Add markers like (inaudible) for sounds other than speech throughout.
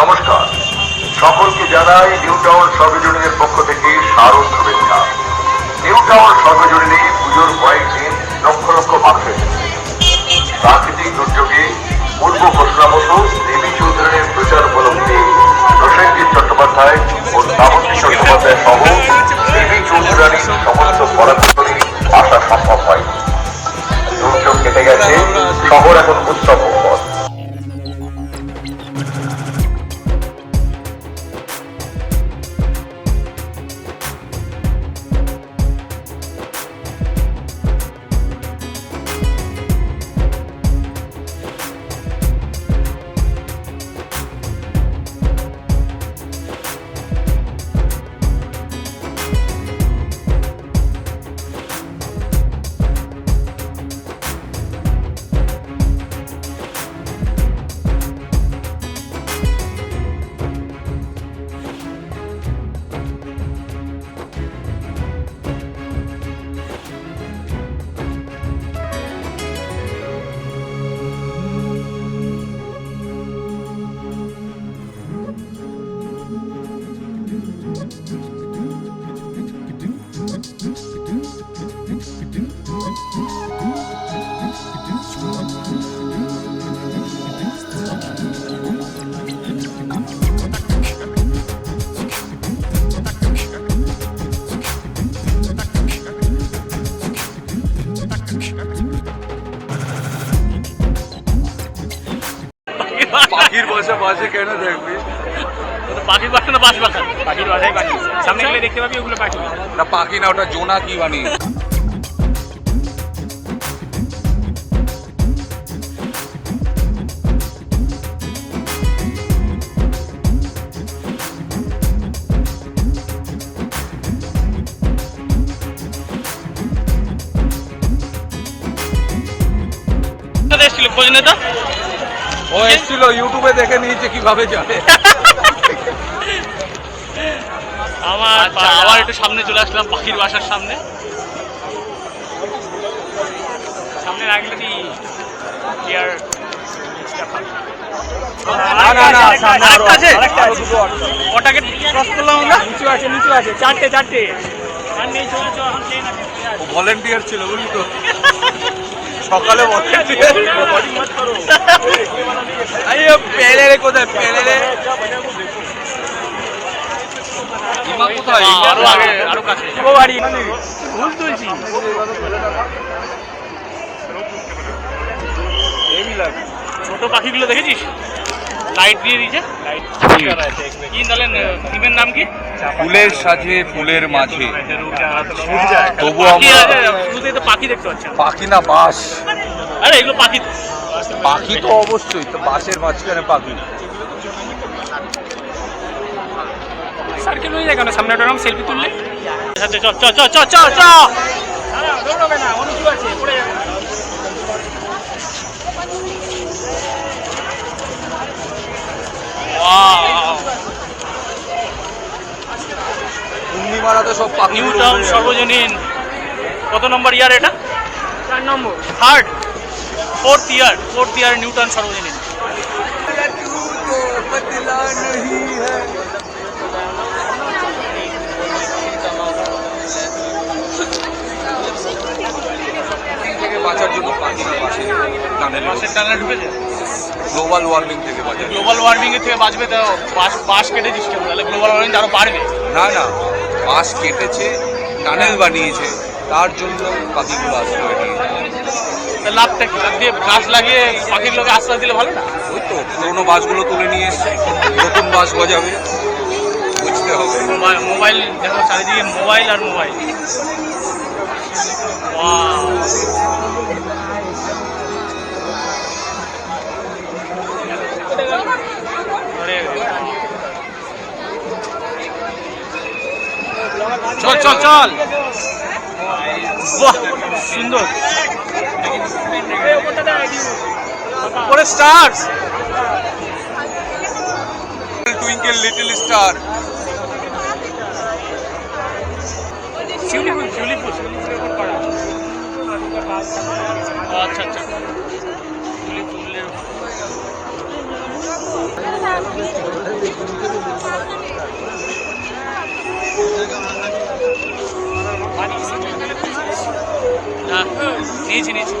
নমস্কার। সকলকে জানাই নিউ টাউন সর্বজনীনের পক্ষ থেকে শারদ শুভেচ্ছা। নিউ টাউন সর্বজনীনে পুজোর কয়েকদিন লক্ষ লক্ষ মানুষ এসেছে। প্রাকৃতিক দুর্যোগে পূর্ব ঘোষণা মতো দেবী চৌধুরীর প্রচার উপলক্ষে প্রসেনজিৎ চট্টোপাধ্যায় ও শ্রাবন্তী চট্টোপাধ্যায় সহ দেবী চৌধুরানীর সমস্ত পরামর্শনে পাখির বাসা বাসে কেন দেখবি পাখির বাসা না বাস বাসা পাখির বাসায় পাখি সামনে গেলে দেখতে পাবি ওগুলো পাখি না পাখি না ওটা জোনা কি বানিয়ে কোথা থেকে এসেছিল খোঁজ নেতা ও এসেছিল ইউটিউবে দেখে নিয়েছে কীভাবে যাবে। আমার আবার একটু সামনে চলে আসলাম পাখির বাসার সামনে। সামনে রাখলে কি আরও। ওটাকে ক্রস করলাম আমরা। নিচু আছে নিচু আছে। চারটে চারটে। আর নেই চলে চল এখন ট্রেন আছে ভলেন্টিয়ার ছিল বুঝলি তো। (laughs) সকালে পেলে রে কোথায়? পেলে রে। কোথায়? আরও আগে আরও কাছে। বাড়ি ভুল তুলছি। ছোট পাখিগুলো দেখেছিস? লাইট দিয়ে দিয়েছে? টিমের নাম কি? ফুলের সাজে ফুলের মাঝে। তবু পাখি শুরুতেই তো পাখি দেখতে পাচ্ছেন পাখি না বাস আরে এগুলো পাখি পাখি তো অবশ্যই তো বাসের মাঝখানে পাখি। সার্কেল হয়ে যায় কেন? সামনে একটা সেলফি তুললে? চ চ চ চ চ চ। দৌড়বে না অনুকূল আছে পড়ে যাবে। তো সব নিউ টাউন সর্বজনীন। কত নম্বর ইয়ার এটা? চার নম্বর। Third fourth year fourth year New Town সর্বজনীন। থেকে বাঁচার জন্য পাখি বাসের টানা ঢুকেছে? গ্লোবাল ওয়ার্মিং থেকে বাঁচার গ্লোবাল ওয়ার্মিং এর থেকে বাঁচবে তো বাস বাস কেটে দিস কেন? তাহলে গ্লোবাল ওয়ার্মিং আরও বাড়বে। না না বাস কেটেছে টানেল বানিয়েছে তার জন্য পাখিগুলো আশ্রয় নিয়েছে। লাভটা কি? লাভ দিয়ে গাছ লাগিয়ে পাখিগুলোকে আশ্রয় দিলে ভালো না? ওই তো পুরোনো বাসগুলো তুলে নিয়ে এসছে নতুন বাস গজাবে বুঝতে হবে। মোবাইল মোবাইল দেখো চারিদিকে মোবাইল আর মোবাইল। চল। বাহ সুন্দর। উপরে স্টার্স টুইঙ্কেল লিটল স্টার। শিউলি ফুল শিউলি ফুল শিউলি ফুলের উপর করা ও, আচ্ছা আচ্ছা নিয়েছি নিয়েছি।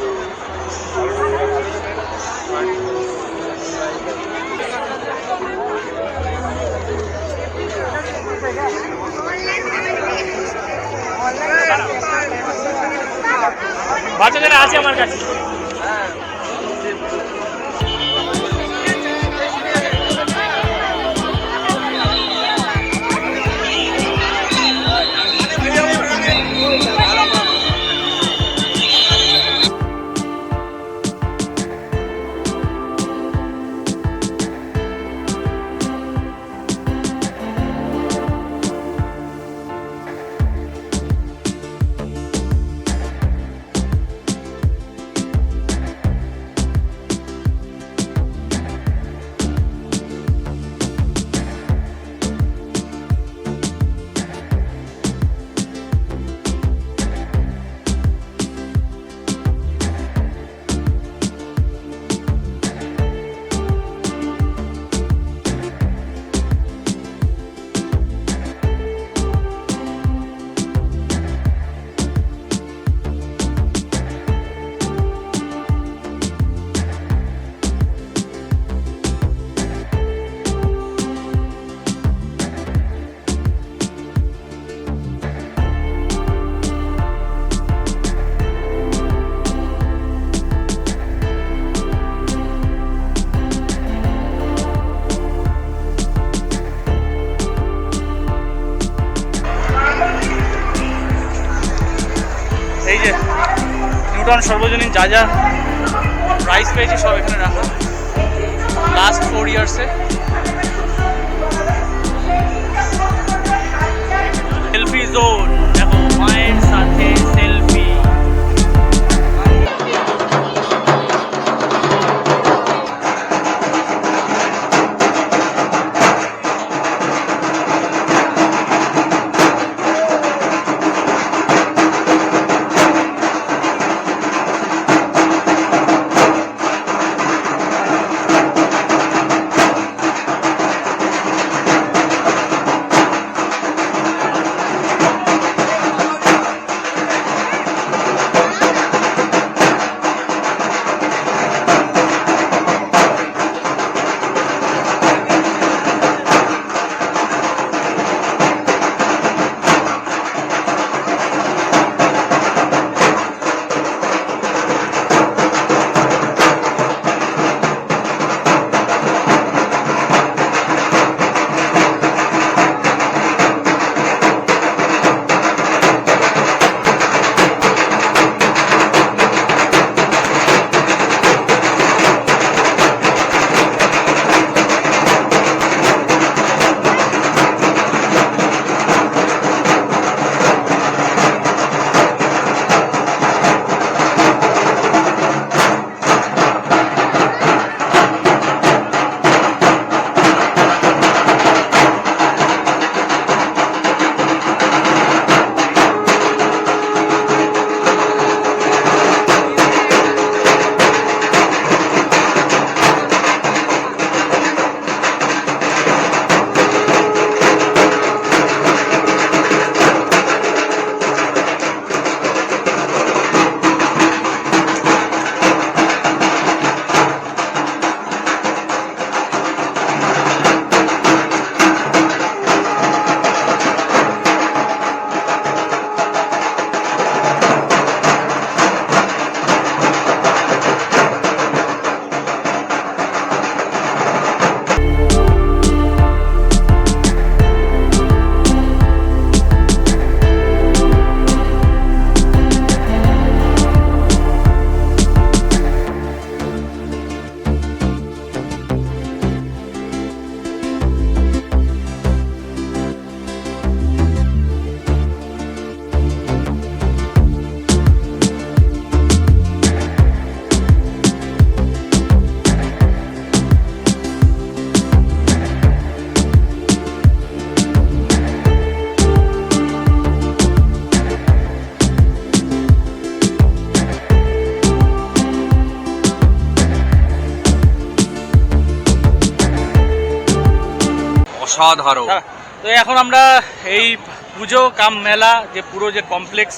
বাচ্চাদের আছে আমার কাছে। নিউটন সর্বজনীন যা যা প্রাইস পেয়েছি সব এখানে রাখা। লাস্ট ফোর ইয়ার্সে অসাধারণ। হ্যাঁ, তো এখন আমরা এই পুজো কাম মেলা যে পুরো যে কমপ্লেক্স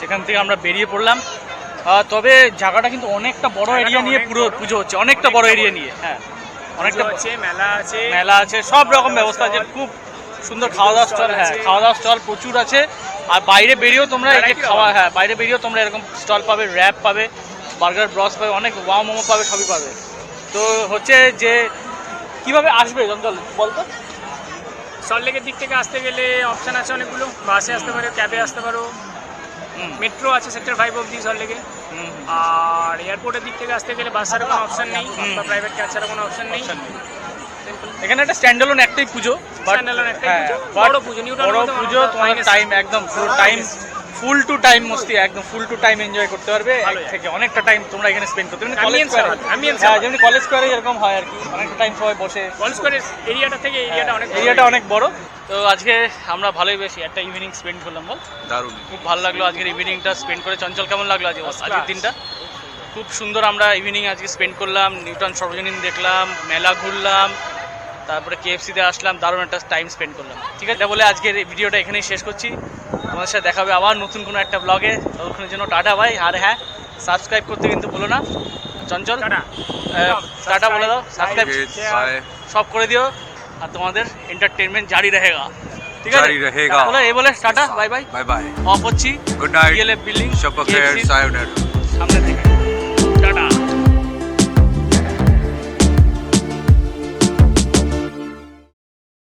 সেখান থেকে আমরা বেরিয়ে পড়লাম। তবে জায়গাটা কিন্তু অনেকটা বড় এরিয়া নিয়ে পুরো পুজো হচ্ছে অনেকটা বড় এরিয়া নিয়ে হ্যাঁ। অনেকটা আছে মেলা আছে। মেলা আছে সব রকম ব্যবস্থা আছে খুব সুন্দর খাওয়া দাওয়ার স্টল হ্যাঁ খাওয়া দাওয়ার স্টল প্রচুর আছে। আর বাইরে বেরিয়েও তোমরা এই খাওয়া হ্যাঁ বাইরে বেরিয়েও তোমরা এরকম স্টল পাবে র্যাপ পাবে বার্গার ব্রস পাবে অনেক ওয়াও মোমো পাবে সবই পাবে। তো হচ্ছে যে কীভাবে আসবে? জঞ্জল বলতো? সল্টলেকের দিক থেকে আসতে গেলে অপশান আছে অনেকগুলো। বাসে আসতে পারো ক্যাবে আসতে পারো। মেট্রো আছে সেক্টর ফাইভ অবধি সল্টলেকে আর এয়ারপোর্টের দিক থেকে আসতে গেলে বাস ছাড়া কোনো অপশান নেই বা প্রাইভেট ক্যাব ছাড়া কোনো অপশান নেই। এখানে একটা স্ট্যান্ডালোন একটাই পুজো Standalone একটাই হ্যাঁ, পুজো। বড় পুজো, নিউ টাউনের বড় পুজো তোমার টাইম একদম পুরো টাইম ফুল টু টাইম মস্তি একদম ফুল টু টাইম এনজয় করতে পারবে। থেকে অনেকটা টাইম তোমরা এখানে স্পেন্ড করতে পারবে। কলেজ স্কোয়ারে। যেমনি কলেজ স্কোয়ারে এরকম হয় আর কি। অনেকটা টাইম সবাই বসে। ওয়াল স্কোয়ারের এরিয়াটা থেকে এরিয়াটা অনেক এরিয়াটা অনেক বড়। তো আজকে আমরা ভালোই বেশি একটা ইভিনিং স্পেন্ড করলাম বল। দারুণ। খুব ভালো লাগল আজকের ইভিনিংটা স্পেন্ড করে। চঞ্চল কেমন লাগল আজকে? আজকের দিনটা? খুব সুন্দর আমরা ইভিনিং আজকে স্পেন্ড করলাম। নিউটন সর্বজনীন দেখলাম। মেলা ঘুরলাম। তারপরে কেএফসিতে আসলাম দারুণ একটা টাইম স্পেন্ড করলাম ঠিক আছে বলে আজকের এই ভিডিওটা এখানেই শেষ করছি তোমাদের সাথে দেখাবে আবার নতুন কোনো একটা ব্লগে ততক্ষণের জন্য টাটা ভাই আর হ্যাঁ সাবস্ক্রাইব করতে কিন্তু বলো না চঞ্চল টাটা। আহ, টাটা বলে দাও সাবস্ক্রাইব বাই সব করে দিও আর তোমাদের এন্টারটেনমেন্ট জারি रहेगा ঠিক আছে জারি रहेगा। বলে এই বলে tata bye bye bye bye off হচ্ছি good night BLF building shop খের সায়োনারা সামনে থেকে